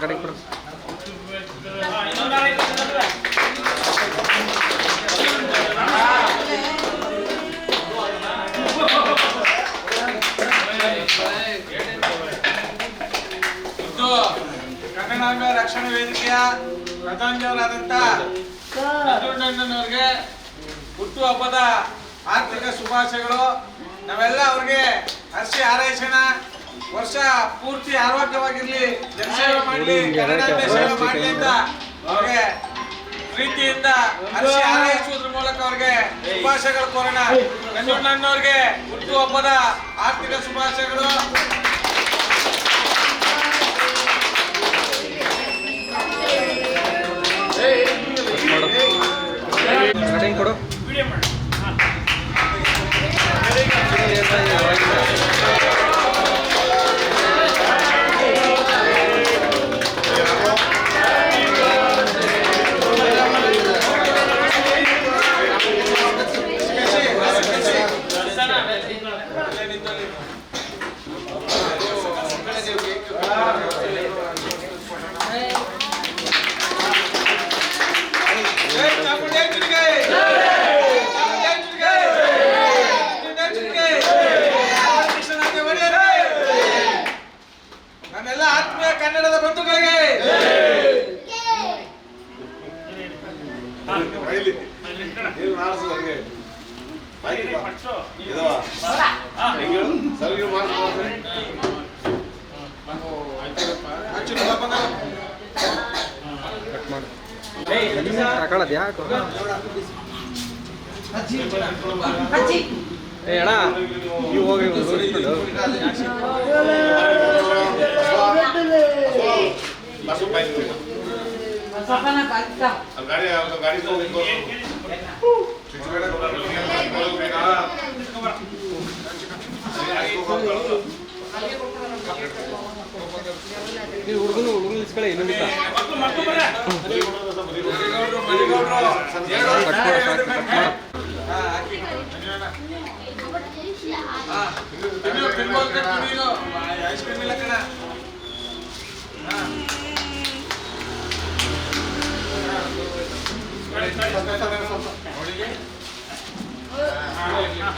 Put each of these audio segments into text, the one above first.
ಕೊಡು. ಇದು ಕನ್ನಡಾಂಬೆ ರಕ್ಷಣಾ ವೇದಿಕೆಯ ಪ್ರಧಾನಿಯವರಾದಂಥ ನಂಜುಂಡಣ್ಣನವ್ರಿಗೆ ಹುಟ್ಟು ಹಬ್ಬದ ಆರ್ಥಿಕ ಶುಭಾಶಯಗಳು. ನಾವೆಲ್ಲ ಅವ್ರಿಗೆ ಹರ್ಷಿ ಹಾರೈಸೋಣ. ವರ್ಷ ಪೂರ್ತಿ ಆರೋಗ್ಯವಾಗಿರ್ಲಿ. ಜನಸೇವೆ ಮಾಡಲಿ ಕನ್ನಡ ಸೇವೆ ಮಾಡಲಿ ಅಂತ ಅವ್ರಿಗೆ ಪ್ರೀತಿಯಿಂದ ಹರ್ಷಿ ಹಾರೈಸುವುದ್ರ ಮೂಲಕ ಅವ್ರಿಗೆ ಶುಭಾಶಯಗಳು ಕೋರೋಣ. ನಂಜುಂಡಣ್ಣವ್ರಿಗೆ ಹುಟ್ಟು ಹಬ್ಬದ ಆರ್ಥಿಕ ಶುಭಾಶಯಗಳು. ತಗೊಳ್ಳೋದು ಯಾಕೆ ಏ ಅಣ್ಣ ನೀವು ಹೋಗಿ ನೋಡ್ಕೊಂಡು ತಗೊಂಡು ಹುಡುಗನು ಹುಡುಗನ ಇಸ್ಕೊಳ್ಳಿ ಇನ್ನೊಂದು ಮರಿಗೌಡ್ರು. ಕಟ್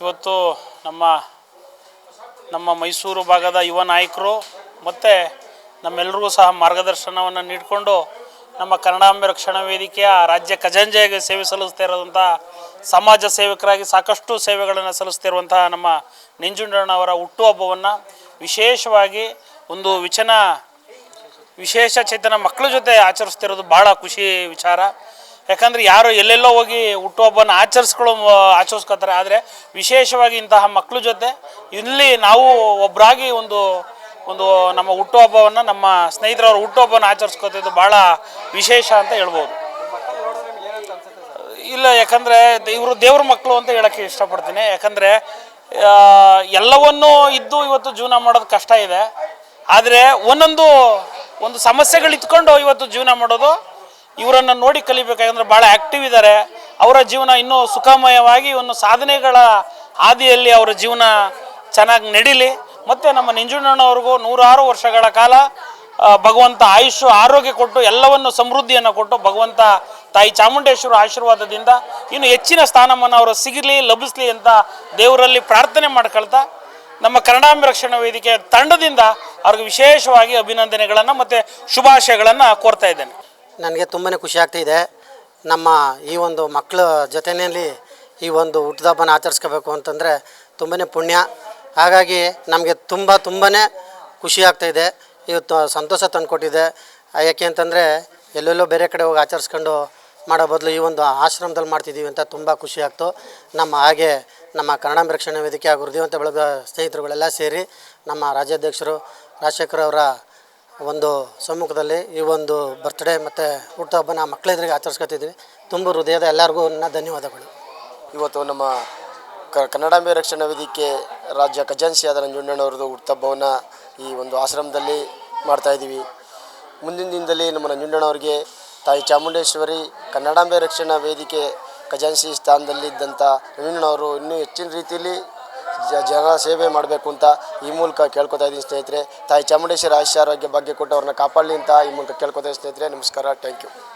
ಇವತ್ತು ನಮ್ಮ ನಮ್ಮ ಮೈಸೂರು ಭಾಗದ ಯುವ ನಾಯಕರು ಮತ್ತು ನಮ್ಮೆಲ್ಲರಿಗೂ ಸಹ ಮಾರ್ಗದರ್ಶನವನ್ನು ನೀಡಿಕೊಂಡು ನಮ್ಮ ಕನ್ನಡಾಂಬೆ ರಕ್ಷಣಾ ವೇದಿಕೆಯ ರಾಜ್ಯ ಖಜಾಂಜಿಯಾಗಿ ಸೇವೆ ಸಲ್ಲಿಸ್ತಾ ಇರೋದಂಥ ಸಮಾಜ ಸೇವಕರಾಗಿ ಸಾಕಷ್ಟು ಸೇವೆಗಳನ್ನು ಸಲ್ಲಿಸ್ತಿರುವಂತಹ ನಮ್ಮ ನಿಂಜುಂಡಣ್ಣವರ ಹುಟ್ಟುಹಬ್ಬವನ್ನು ವಿಶೇಷವಾಗಿ ಒಂದು ವಿಚನ, ವಿಶೇಷ ಚೇತನ ಮಕ್ಕಳ ಜೊತೆ ಆಚರಿಸ್ತಿರೋದು ಭಾಳ ಖುಷಿ ವಿಚಾರ. ಯಾಕಂದರೆ ಯಾರು ಎಲ್ಲೆಲ್ಲೋ ಹೋಗಿ ಹುಟ್ಟುಹಬ್ಬನ ಆಚರಿಸ್ಕೊಳ್ಳೋ, ಆಚರಿಸ್ಕೊತಾರೆ. ಆದರೆ ವಿಶೇಷವಾಗಿ ಇಂತಹ ಮಕ್ಕಳ ಜೊತೆ ಇಲ್ಲಿ ನಾವು ಒಬ್ಬರಾಗಿ ಒಂದು ಒಂದು ನಮ್ಮ ಹುಟ್ಟುಹಬ್ಬವನ್ನು, ನಮ್ಮ ಸ್ನೇಹಿತರವ್ರ ಹುಟ್ಟುಹಬ್ಬನ ಆಚರಿಸ್ಕೊತಿದ್ದು ಭಾಳ ವಿಶೇಷ ಅಂತ ಹೇಳ್ಬೋದು. ಇಲ್ಲ, ಯಾಕಂದರೆ ಇವರು ದೇವ್ರ ಮಕ್ಕಳು ಅಂತ ಹೇಳೋಕ್ಕೆ ಇಷ್ಟಪಡ್ತೀನಿ. ಯಾಕಂದರೆ ಎಲ್ಲವನ್ನೂ ಇದ್ದು ಇವತ್ತು ಜೀವನ ಮಾಡೋದು ಕಷ್ಟ ಇದೆ. ಆದರೆ ಒಂದೊಂದು, ಒಂದು ಸಮಸ್ಯೆಗಳು ಇಟ್ಕೊಂಡು ಇವತ್ತು ಜೀವನ ಮಾಡೋದು, ಇವರನ್ನು ನೋಡಿ ಕಲಿಬೇಕಾಗಂದ್ರೆ ಭಾಳ ಆ್ಯಕ್ಟಿವ್ ಇದ್ದಾರೆ. ಅವರ ಜೀವನ ಇನ್ನೂ ಸುಖಮಯವಾಗಿ, ಒಂದು ಸಾಧನೆಗಳ ಹಾದಿಯಲ್ಲಿ ಅವರ ಜೀವನ ಚೆನ್ನಾಗಿ ನಡೀಲಿ. ಮತ್ತು ನಮ್ಮ ನಂಜುಣ್ಣವ್ರಿಗೂ ನೂರಾರು ವರ್ಷಗಳ ಕಾಲ ಭಗವಂತ ಆಯುಷ್ಯ ಆರೋಗ್ಯ ಕೊಟ್ಟು ಎಲ್ಲವನ್ನು ಸಮೃದ್ಧಿಯನ್ನು ಕೊಟ್ಟು ಭಗವಂತ ತಾಯಿ ಚಾಮುಂಡೇಶ್ವರ ಆಶೀರ್ವಾದದಿಂದ ಇನ್ನು ಹೆಚ್ಚಿನ ಸ್ಥಾನಮಾನ ಅವರು ಸಿಗಲಿ, ಲಭಿಸಲಿ ಅಂತ ದೇವರಲ್ಲಿ ಪ್ರಾರ್ಥನೆ ಮಾಡ್ಕೊಳ್ತಾ ನಮ್ಮ ಕನ್ನಡಾಂಬ ರಕ್ಷಣಾ ವೇದಿಕೆ ತಂಡದಿಂದ ಅವ್ರಿಗೆ ವಿಶೇಷವಾಗಿ ಅಭಿನಂದನೆಗಳನ್ನು ಮತ್ತು ಶುಭಾಶಯಗಳನ್ನು ಕೋರ್ತಾ ಇದ್ದೇನೆ. ನನಗೆ ತುಂಬಾ ಖುಷಿ ಆಗ್ತಿದೆ ನಮ್ಮ ಈ ಒಂದು ಮಕ್ಕಳ ಜೊತೆಯಲ್ಲಿ ಈ ಒಂದು ಹುಟ್ಟಿದಬ್ಬನ ಆಚರಿಸ್ಕೋಬೇಕು ಅಂತಂದರೆ ತುಂಬಾ ಪುಣ್ಯ. ಹಾಗಾಗಿ ನಮಗೆ ತುಂಬ ತುಂಬಾ ಖುಷಿ ಆಗ್ತಾಯಿದೆ ಇವತ್ತು ಸಂತೋಷ ತಂದುಕೊಟ್ಟಿದೆ. ಯಾಕೆ ಅಂತಂದರೆ ಎಲ್ಲೆಲ್ಲೋ ಬೇರೆ ಕಡೆ ಹೋಗಿ ಆಚರಿಸ್ಕೊಂಡು ಮಾಡೋ ಬದಲು ಈ ಒಂದು ಆಶ್ರಮದಲ್ಲಿ ಮಾಡ್ತಿದ್ದೀವಿ ಅಂತ ತುಂಬ ಖುಷಿ ಆಗ್ತು. ನಮ್ಮ ಹಾಗೆ ನಮ್ಮ ಕನ್ನಡ ರಕ್ಷಣಾ ವೇದಿಕೆ ಹಾಗೂ ಹೃದಯವಂತ ಬೆಳಗ ಸ್ನೇಹಿತರುಗಳೆಲ್ಲ ಸೇರಿ ನಮ್ಮ ರಾಜ್ಯಾಧ್ಯಕ್ಷರು ರಾಜಶೇಖರ್ ಅವರ ಒಂದು ಸಮ್ಮುಖದಲ್ಲಿ ಈ ಒಂದು ಬರ್ತ್ಡೇ ಮತ್ತು ಹುಟ್ಟುಹಬ್ಬನ ಮಕ್ಕಳೆದುರಿಗೆ ಆಚರಿಸ್ಕೊತಿದ್ವಿ ತುಂಬ ಹೃದಯದ ಎಲ್ಲರಿಗೂ ನನ್ನ ಧನ್ಯವಾದಗಳು. ಇವತ್ತು ನಮ್ಮ ಕನ್ನಡಾಂಬೆ ರಕ್ಷಣಾ ವೇದಿಕೆ ರಾಜ್ಯ ಖಜಾನ್ಸಿಯಾದ ನಂಜುಂಡಣ್ಣವ್ರದ್ದು ಹುಟ್ಟುಹಬ್ಬವನ್ನು ಈ ಒಂದು ಆಶ್ರಮದಲ್ಲಿ ಮಾಡ್ತಾಯಿದ್ದೀವಿ ಮುಂದಿನ ದಿನದಲ್ಲಿ ನಮ್ಮ ನಂಜುಂಡಣ್ಣವ್ರಿಗೆ ತಾಯಿ ಚಾಮುಂಡೇಶ್ವರಿ ಕನ್ನಡಾಂಬೆ ರಕ್ಷಣಾ ವೇದಿಕೆ ಖಜಾನ್ಸಿ ಸ್ಥಾನದಲ್ಲಿದ್ದಂಥ ನವೀನವರು ಇನ್ನೂ ಹೆಚ್ಚಿನ ರೀತಿಯಲ್ಲಿ ಜನ ಸೇವೆ ಮಾಡಬೇಕು ಅಂತ ಈ ಮೂಲಕ ಕೇಳ್ಕೊತಾ ಇದ್ದೀನಿ ಸ್ನೇಹಿತರೆ. ತಾಯಿ ಚಾಮುಂಡೇಶ್ವರಿ ಆಯುಷ್ಯ ಆರೋಗ್ಯ ಭಾಗ್ಯ ಕೊಟ್ಟು ಅವ್ರನ್ನ ಕಾಪಾಡಲಿ ಅಂತ ಈ ಮೂಲಕ ಕೇಳ್ಕೊತಾ ಸ್ನೇಹಿತರೆ. ನಮಸ್ಕಾರ. Thank you.